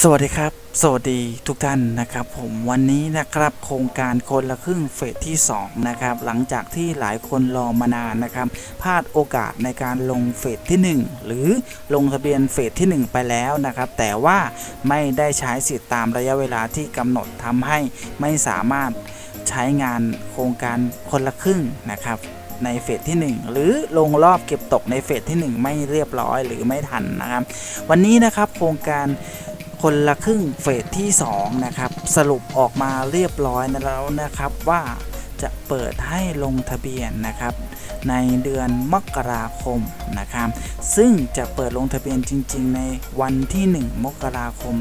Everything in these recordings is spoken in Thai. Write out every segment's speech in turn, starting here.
สวัสดีครับ สวัสดีทุกท่านนะครับ ผมวันนี้นะครับโครงการคนละครึ่งเฟสที่2นะครับหลังจากที่หลายคนรอมานานนะครับพลาดโอกาสในการลงเฟสที่ 1 หรือลงทะเบียนเฟสที่ 1 ไปแล้วนะครับ แต่ว่าไม่ได้ใช้สิทธิ์ตามระยะเวลาที่กำหนดทำให้ไม่สามารถใช้งานโครงการคนละครึ่งนะครับในเฟสที่ 1 หรือลงรอบเก็บตกในเฟสที่ 1 ไม่เรียบร้อยหรือไม่ทันนะครับ วันนี้นะครับโครงการ คนละครึ่งเฟสที่ 2 นะครับ สรุปออกมาเรียบร้อยแล้วนะครับว่าจะเปิดให้ลงทะเบียนนะครับ ในเดือนมกราคมนะครับ ซึ่งจะเปิดลงทะเบียนจริง ๆ ในวันที่ 1 มกราคม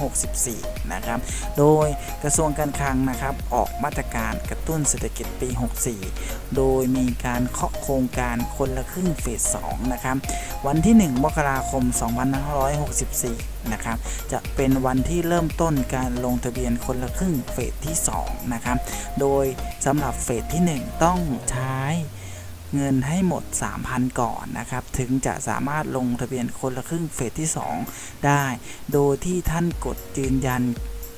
2564 นะครับ โดยกระทรวงการคลังนะครับออกมาตรการกระตุ้นเศรษฐกิจปี 64 โดยมีการเคาะโครงการคนละครึ่งเฟส 2 นะครับ วันที่ 1 มกราคม 2564นะครับจะเป็นวันที่เริ่มต้นการลงทะเบียนคนละครึ่งเฟสที่2นะครับ โดยสำหรับเฟสที่ 1 ต้องใช้ เงินให้หมด 3,000 ก่อนนะครับ ถึงจะสามารถลงทะเบียนคนละครึ่งเฟสที่ 2 ได้ โดยที่ท่านกดยืนยัน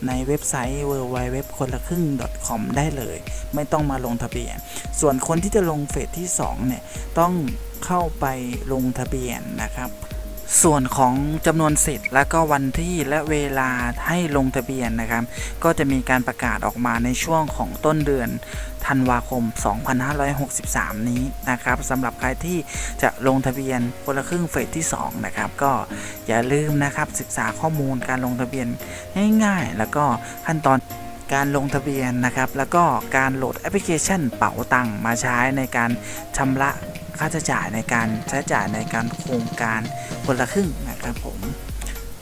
ในเว็บไซต์ www คนละครึ่ง .com ได้เลย ไม่ต้องมาลงทะเบียน ส่วนคนที่จะลงเฟสที่2เนี่ยต้องเข้าไปลงทะเบียนนะครับ ส่วนของจำนวนสิทธิ์และก็วันที่และเวลาให้ลงทะเบียนนะครับ ก็จะมีการประกาศออกมาในช่วงของต้นเดือน ธันวาคม 2563 นี้นะครับสำหรับใครที่จะลงทะเบียนคนละครึ่งเฟสที่ 2 นะครับ ก็อย่าลืมนะครับศึกษาข้อมูลการลงทะเบียนง่ายๆ แล้วก็ขั้นตอนการลงทะเบียนนะครับ แล้วก็การโหลดแอปพลิเคชันเป๋าตังมาใช้ในการชำระค่าใช้จ่ายในการใช้จ่ายในการโครงการคนละครึ่งนะครับผม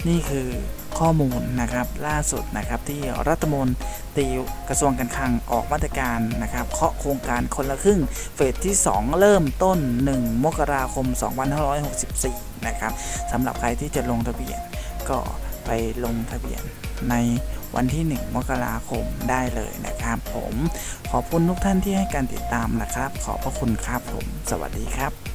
นี่คือ ข้อมูลนะครับล่าสุดนะครับที่รัฐมนตรีกระทรวงการคลังออกมาตรการนะครับเคาะโครงการคนละครึ่งเฟสที่ 2 เริ่มต้น 1 มกราคม 2564 นะครับสำหรับใครที่จะลงทะเบียนก็ไปลงทะเบียนในวันที่ 1 มกราคมได้เลยนะครับผม ขอบคุณทุกท่านที่ให้การติดตามนะครับ ขอบพระคุณครับผม สวัสดีครับ